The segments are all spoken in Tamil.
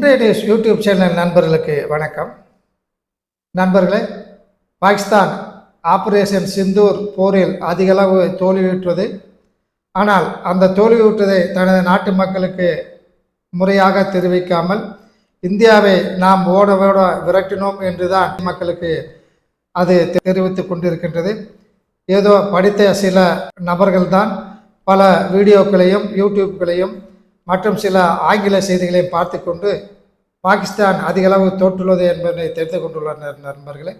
இன்றைய நியூஸ் யூடியூப் சேனல் நண்பர்களுக்கு வணக்கம். நண்பர்களே பாகிஸ்தான் ஆபரேஷன் சிந்தூர் போரில் அதிகளவு தோல்வியுற்றது ஆனால் அந்த தோல்வியுற்றதை தனது நாட்டு மக்களுக்கு முறையாக தெரிவிக்காமல் இந்தியாவை நாம் ஓட ஓட விரட்டினோம் என்றுதான் மக்களுக்கு அது தெரிவித்து கொண்டிருக்கின்றது. ஏதோ படித்த சில நபர்கள்தான் பல வீடியோக்களையும் யூடியூப்களையும் மற்றும் சில ஆங்கில செய்திகளை பார்த்து கொண்டு பாகிஸ்தான் அதிகளவு தோற்றுள்ளது என்பதை தெரிந்து கொண்டுள்ளனர் நண்பர்களே.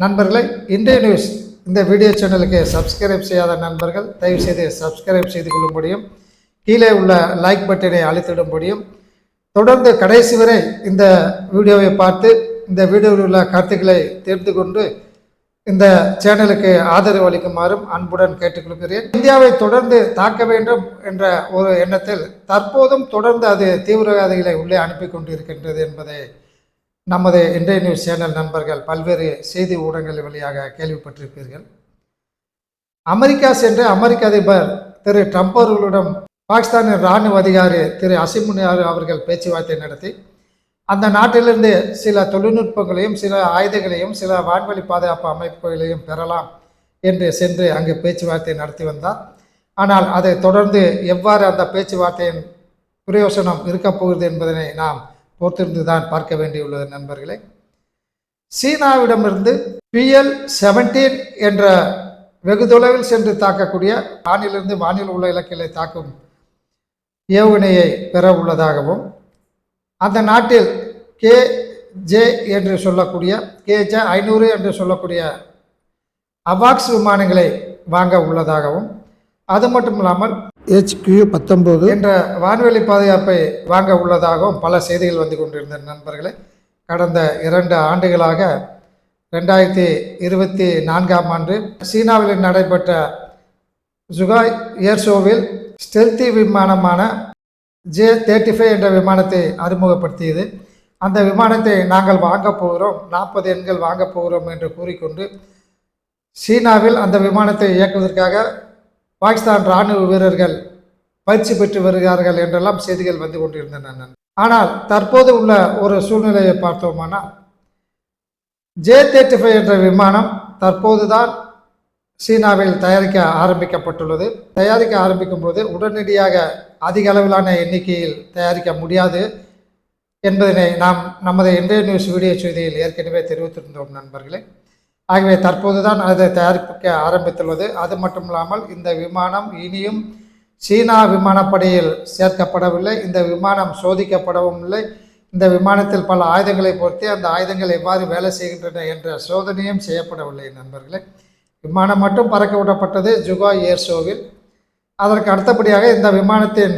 நண்பர்களே இந்திய நியூஸ் இந்த வீடியோ சேனலுக்கு சப்ஸ்கிரைப் செய்யாத நண்பர்கள் தயவு செய்து சப்ஸ்கிரைப் செய்து கொள்ளும்படியும் கீழே உள்ள லைக் பட்டனை அழுத்திடும்படியும் தொடர்ந்து கடைசி வரை இந்த வீடியோவை பார்த்து இந்த வீடியோவில் உள்ள கருத்துக்களை தெரிந்து கொண்டு இந்த சேனலுக்கு ஆதரவு அளிக்குமாறும் அன்புடன் கேட்டுக்கொள்கிறேன். இந்தியாவை தொடர்ந்து தாக்க வேண்டும் என்ற ஒரு எண்ணத்தில் தற்போதும் தொடர்ந்து அது தீவிரவாதிகளை உள்ளே அனுப்பி கொண்டிருக்கின்றது என்பதை நமது இன்றைய நியூஸ் சேனல் நண்பர்கள் பல்வேறு செய்தி ஊடகங்கள் வழியாக கேள்விப்பட்டிருப்பீர்கள். அமெரிக்கா சென்று அமெரிக்க அதிபர் திரு ட்ரம்ப் அவர்களிடம் பாகிஸ்தானின் இராணுவ அதிகாரி திரு அசிமுனியார் அவர்கள் பேச்சுவார்த்தை நடத்தி அந்த நாட்டிலிருந்து சில தொழில்நுட்பங்களையும் சில ஆயுதங்களையும் சில வான்வழி பாதுகாப்பு அமைப்புகளையும் பெறலாம் என்று சென்று அங்கு பேச்சுவார்த்தை நடத்தி வந்தார். ஆனால் அதை தொடர்ந்து எவ்வாறு அந்த பேச்சுவார்த்தையின் பிரயோசனம் இருக்கப் போகிறது என்பதனை நாம் பொறுத்திருந்து தான் பார்க்க வேண்டியுள்ளது நண்பர்களே. சீனாவிடமிருந்து பிஎல் செவன்டீன் என்ற வெகு தொலைவில் சென்று தாக்கக்கூடிய வானிலிருந்து வானில் உள்ள இலக்குகளை தாக்கும் ஏவுகணையை பெற உள்ளதாகவும் அந்த நாட்டில் கே ஜே என்று சொல்லக்கூடிய கேஜே ஐநூறு என்று சொல்லக்கூடிய அவாக்ஸ் விமானங்களை வாங்க உள்ளதாகவும் அது மட்டும் இல்லாமல் ஹெச்கியூ பத்தொம்போது என்ற வான்வெளி பாதுகாப்பை வாங்க உள்ளதாகவும் பல செய்திகள் வந்து கொண்டிருந்த நண்பர்களே கடந்த இரண்டு ஆண்டுகளாக ரெண்டாயிரத்தி இருபத்தி நான்காம் ஆண்டு சீனாவில் நடைபெற்ற ஜுகாய் ஏர் ஷோவில் ஸ்டெல்தி விமானமான ஜே தேர்ட்டி ஃபைவ் என்ற விமானத்தை அறிமுகப்படுத்தியது. அந்த விமானத்தை நாங்கள் வாங்கப் போகிறோம். நாற்பது எண்கள் வாங்கப் போகிறோம் என்று கூறிக்கொண்டு சீனாவில் அந்த விமானத்தை இயக்குவதற்காக பாகிஸ்தான் இராணுவ வீரர்கள் பயிற்சி பெற்று வருகிறார்கள் என்றெல்லாம் செய்திகள் வந்து கொண்டிருந்தன. ஆனால் தற்போது உள்ள ஒரு சூழ்நிலையை பார்த்தோமானால் ஜே தேர்ட்டி ஃபைவ் என்ற விமானம் தற்போதுதான் சீனாவில் தயாரிக்க ஆரம்பிக்கப்பட்டுள்ளது. தயாரிக்க ஆரம்பிக்கும் போது உடனடியாக அதிக அளவிலான எண்ணிக்கையில் தயாரிக்க முடியாது என்பதனை நாம் நமது இன்றைய நியூஸ் வீடியோ செய்தியில் ஏற்கனவே தெரிவித்திருந்தோம் நண்பர்களே. ஆகவே தற்போது தான் அதை தயாரிக்க ஆரம்பித்துள்ளது. அது மட்டும் இல்லாமல் இந்த விமானம் இனியும் சீனா விமானப்படையில் சேர்க்கப்படவில்லை. இந்த விமானம் சோதிக்கப்படவும் இல்லை. இந்த விமானத்தில் பல ஆயுதங்களை பொறுத்து அந்த ஆயுதங்கள் எவ்வாறு வேலை செய்கின்றன என்ற சோதனையும் செய்யப்படவில்லை நண்பர்களே. விமானம் மட்டும் பறக்க விடப்பட்டது ஜுகா ஏர் ஷோவில். அதற்கு அடுத்தபடியாக இந்த விமானத்தின்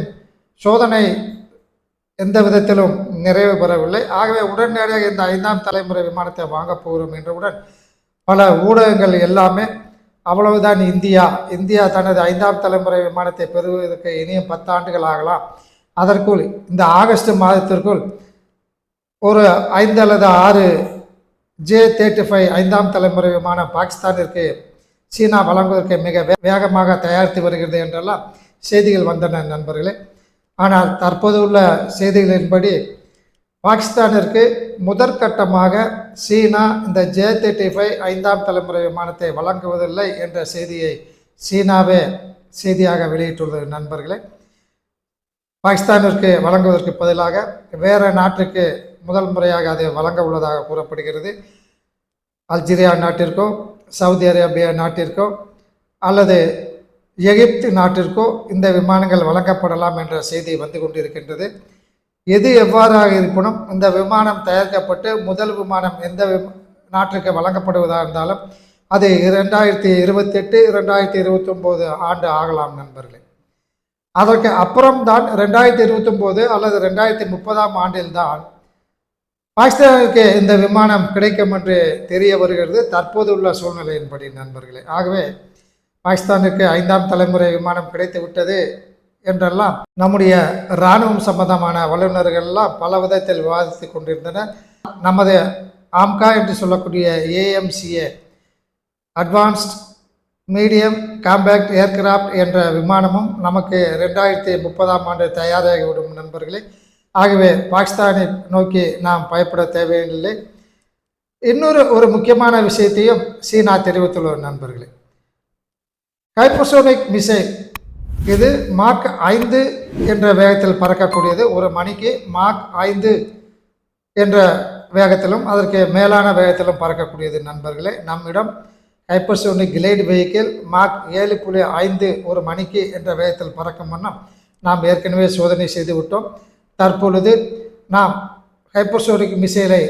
சோதனை எந்த விதத்திலும் நிறைவு பெறவில்லை. ஆகவே உடனடியாக இந்த ஐந்தாம் தலைமுறை விமானத்தை வாங்கப் போகிறோம் என்றவுடன் பல ஊடகங்கள் எல்லாமே அவ்வளவுதான் இந்தியா இந்தியா தனது ஐந்தாம் தலைமுறை விமானத்தை பெறுவதற்கு இனியும் பத்தாண்டுகள் ஆகலாம். அதற்குள் இந்த ஆகஸ்ட் மாதத்திற்குள் ஒரு ஐந்து அல்லது ஆறு ஜே தேர்ட்டி ஃபைவ் ஐந்தாம் தலைமுறை விமானம் பாகிஸ்தானிற்கு சீனா வழங்குவதற்கு மிக வேகமாக தயாரித்து வருகிறது என்றெல்லாம் செய்திகள் வந்தன நண்பர்களே. ஆனால் தற்போது உள்ள செய்திகளின்படி பாகிஸ்தானிற்கு முதற்கட்டமாக சீனா இந்த ஜே தேர்ட்டி ஃபைவ் ஐந்தாம் தலைமுறை விமானத்தை வழங்குவதில்லை என்ற செய்தியை சீனாவே செய்தியாக வெளியிட்டுள்ளது நண்பர்களே. பாகிஸ்தானிற்கு வழங்குவதற்கு பதிலாக வேறு நாட்டிற்கு முதல் முறையாக அதை வழங்க உள்ளதாக கூறப்படுகிறது. அல்ஜீரியா நாட்டிற்கும் சவுதி அரேபியா நாட்டிற்கோ அல்லது எகிப்து நாட்டிற்கோ இந்த விமானங்கள் வழங்கப்படலாம் என்ற செய்தி வந்து கொண்டிருக்கின்றது. எது எவ்வாறாக இருப்பினும் இந்த விமானம் தயாரிக்கப்பட்டு முதல் விமானம் எந்த நாட்டிற்கு வழங்கப்படுவதாக இருந்தாலும் அது இரண்டாயிரத்தி இருபத்தெட்டு இரண்டாயிரத்தி இருபத்தொம்போது ஆண்டு ஆகலாம் நண்பர்களே. அதற்கு அப்புறம்தான் ரெண்டாயிரத்தி இருபத்தொம்போது அல்லது ரெண்டாயிரத்தி முப்பதாம் ஆண்டில்தான் பாகிஸ்தானுக்கு இந்த விமானம் கிடைக்கும் என்று தெரிய வருகிறது தற்போது உள்ள சூழ்நிலையின்படி நண்பர்களே. ஆகவே பாகிஸ்தானுக்கு ஐந்தாம் தலைமுறை விமானம் கிடைத்து விட்டது என்றெல்லாம் நம்முடைய இராணுவம் சம்பந்தமான வல்லுநர்கள்லாம் பல விதத்தில் விவாதித்து கொண்டிருந்தனர். நமது ஆம்கா என்று சொல்லக்கூடிய AMCA advanced medium compact aircraft என்ற விமானமும் நமக்கு ரெண்டாயிரத்தி முப்பதாம் ஆண்டு தயாராகிவிடும் நண்பர்களே. ஆகவே பாகிஸ்தானை நோக்கி நாம் பயப்பட தேவையில்லை. இன்னொரு ஒரு முக்கியமான விஷயத்தையும் சீனா தெரிவித்துள்ள நண்பர்களே. ஹைப்பர்சோனிக் மிசைல் இது மார்க் ஐந்து என்ற வேகத்தில் பறக்கக்கூடியது. ஒரு மணிக்கு மார்க் ஐந்து என்ற வேகத்திலும் அதற்கு மேலான வேகத்திலும் பறக்கக்கூடியது நண்பர்களே. நம்மிடம் ஹைப்பர்சோனிக் கிளைடு வெஹிக்கிள் மார்க் ஏழு புள்ளி ஐந்து ஒரு மணிக்கு என்ற வேகத்தில் பறக்கும் வண்ணம் நாம் ஏற்கனவே சோதனை செய்து விட்டோம். தற்பொழுது நாம் ஹைப்பர்சோனிக் மிசைலை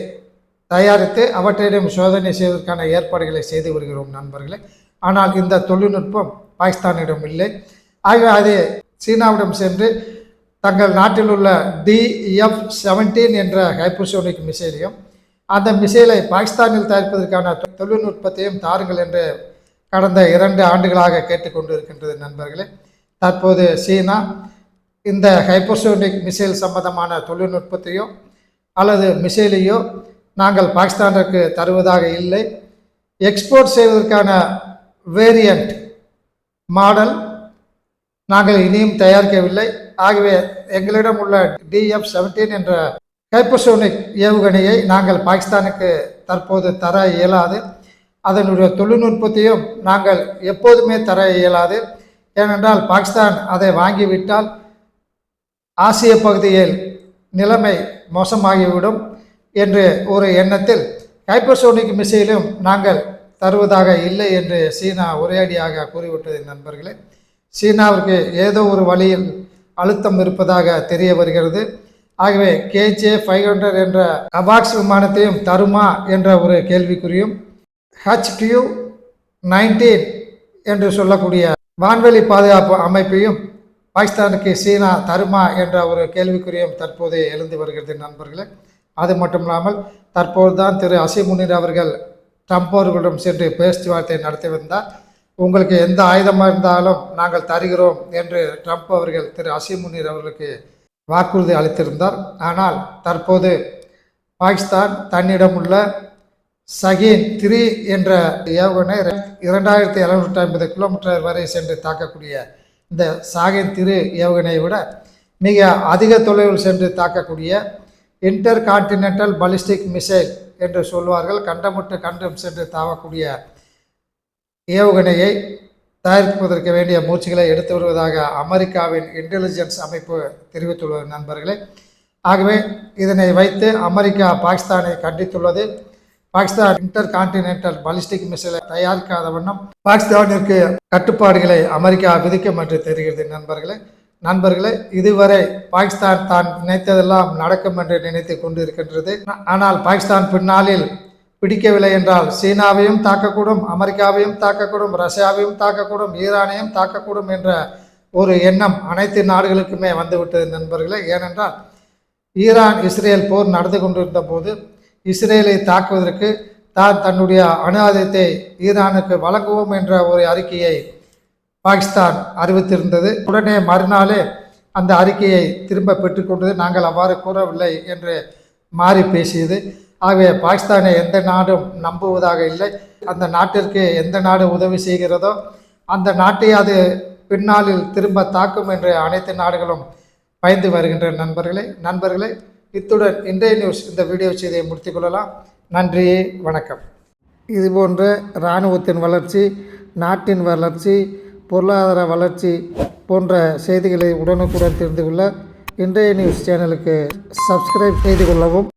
தயாரித்து அவற்றிடம் சோதனை செய்வதற்கான ஏற்பாடுகளை செய்து வருகிறோம் நண்பர்களே. ஆனால் இந்த தொழில்நுட்பம் பாகிஸ்தானிடம் இல்லை. ஆகவே அது சீனாவிடம் சென்று தங்கள் நாட்டில் உள்ள டிஎஃப் செவன்டீன் என்ற ஹைப்பர்சோனிக் மிசைலையும் அந்த மிசைலை பாகிஸ்தானில் தயாரிப்பதற்கான தொழில்நுட்பத்தையும் தாருங்கள் என்று கடந்த இரண்டு ஆண்டுகளாக கேட்டுக்கொண்டு இருக்கின்றது நண்பர்களே. தற்போது சீனா இந்த ஹைப்பர்சோனிக் மிசைல் சம்பந்தமான தொழில்நுட்பத்தையோ அல்லது மிசைலையோ நாங்கள் பாகிஸ்தானிற்கு தருவதாக இல்லை. எக்ஸ்போர்ட் செய்வதற்கான வேரியண்ட் மாடல் நாங்கள் இனியும் தயாரிக்கவில்லை. ஆகவே எங்களிடம் உள்ள டிஎஃப் செவன்டீன் என்ற ஹைப்பர்சோனிக் ஏவுகணையை நாங்கள் பாகிஸ்தானுக்கு தற்போது தர இயலாது. அதனுடைய தொழில்நுட்பத்தையும் நாங்கள் எப்போதுமே தர இயலாது. ஏனென்றால் பாகிஸ்தான் அதை வாங்கிவிட்டால் ஆசிய பகுதியில் நிலைமை மோசமாகிவிடும் என்று ஒரு எண்ணத்தில் ஹைப்பர்சோனிக் மிசைலும் நாங்கள் தருவதாக இல்லை என்று சீனா ஒரேடியாக கூறிவிட்டது நண்பர்களே. சீனாவிற்கு ஏதோ ஒரு வழியில் அழுத்தம் இருப்பதாக தெரிய வருகிறது. ஆகவே கேஜே ஃபைவ் ஹண்ட்ரட் என்ற அபாக்ஸ் விமானத்தையும் தருமா என்ற ஒரு கேள்விக்குறியும் ஹச் டியூ நைன்டீன் என்று சொல்லக்கூடிய வான்வெளி பாதுகாப்பு அமைப்பையும் பாகிஸ்தானுக்கு சீனா தருமா என்ற ஒரு கேள்விக்குறியும் தற்போது எழுந்து வருகிறது நண்பர்களே. அது மட்டும் இல்லாமல் தற்போது தான் திரு அசிமுனிர் அவர்கள் ட்ரம்ப் அவர்களிடம் சென்று பேச்சுவார்த்தை நடத்தி வந்தார். உங்களுக்கு எந்த ஆயுதமாக இருந்தாலும் நாங்கள் தருகிறோம் என்று ட்ரம்ப் அவர்கள் திரு அசிமுனிர் அவர்களுக்கு வாக்குறுதி அளித்திருந்தார். ஆனால் தற்போது பாகிஸ்தான் தன்னிடம் உள்ள சகின் த்ரீ என்ற ஏவுகணை இரண்டாயிரத்தி எழுநூற்றி ஐம்பது கிலோமீட்டர் வரை சென்று தாக்கக்கூடிய இந்த சாகை திரு ஏவுகணையை விட மிக அதிக தொலைவில் சென்று தாக்கக்கூடிய இன்டர் கான்டினென்டல் பலிஸ்டிக் மிசைல் என்று சொல்வார்கள். கண்டமுட்டு கண்டம் சென்று தாவக்கூடிய ஏவுகணையை தயாரிப்பதற்கு வேண்டிய முயற்சிகளை எடுத்து வருவதாக அமெரிக்காவின் இன்டெலிஜென்ஸ் அமைப்பு தெரிவித்துள்ளது நண்பர்களே. ஆகவே இதனை வைத்து அமெரிக்கா பாகிஸ்தானை கண்டித்துள்ளது. பாகிஸ்தான் இன்டர் கான்டினென்டல் பாலிஸ்டிக் மிசைலை தயாரிக்காத வண்ணம் பாகிஸ்தானிற்கு கட்டுப்பாடுகளை அமெரிக்கா விதிக்கும் என்று தெரிகிறது. நண்பர்களே நண்பர்களே இதுவரை பாகிஸ்தான் தான் நினைத்ததெல்லாம் நடக்கும் என்று நினைத்து கொண்டிருக்கின்றது. ஆனால் பாகிஸ்தான் பின்னாளில் பிடிக்கவில்லை என்றால் சீனாவையும் தாக்கக்கூடும் அமெரிக்காவையும் தாக்கக்கூடும் ரஷ்யாவையும் தாக்கக்கூடும் ஈரானையும் தாக்கக்கூடும் என்ற ஒரு எண்ணம் அனைத்து நாடுகளுக்குமே வந்துவிட்டது. நண்பர்களே ஏனென்றால் ஈரான் இஸ்ரேல் போர் நடந்து கொண்டிருந்த போது இஸ்ரேலை தாக்குவதற்கு தான் தன்னுடைய அணு ஆயுதத்தை ஈரானுக்கு வழங்குவோம் என்ற ஒரு அறிக்கையை பாகிஸ்தான் அறிவித்திருந்தது. உடனே மறுநாளே அந்த அறிக்கையை திரும்ப பெற்றுக்கொண்டது நாங்கள் அவ்வாறு கூறவில்லை என்று மாறி பேசியது. ஆகவே பாகிஸ்தானை எந்த நாடும் நம்புவதாக இல்லை. அந்த நாட்டிற்கு எந்த நாடு உதவி செய்கிறதோ அந்த நாட்டை அது பின்னாளில் திரும்ப தாக்கும் என்று அனைத்து நாடுகளும் பயந்து வருகின்ற நண்பர்களே. நண்பர்களே இத்துடன் இன்றைய நியூஸ் இந்த வீடியோ செய்தியை முடித்துக் கொள்ளலாம். நன்றி வணக்கம். இது போன்ற இராணுவத்தின் வளர்ச்சி நாட்டின் வளர்ச்சி பொருளாதார வளர்ச்சி போன்ற செய்திகளை உடனுக்குடன் தெரிந்து கொள்ள இன்றைய நியூஸ் சேனலுக்கு சப்ஸ்கிரைப் செய்து கொள்ளவும்.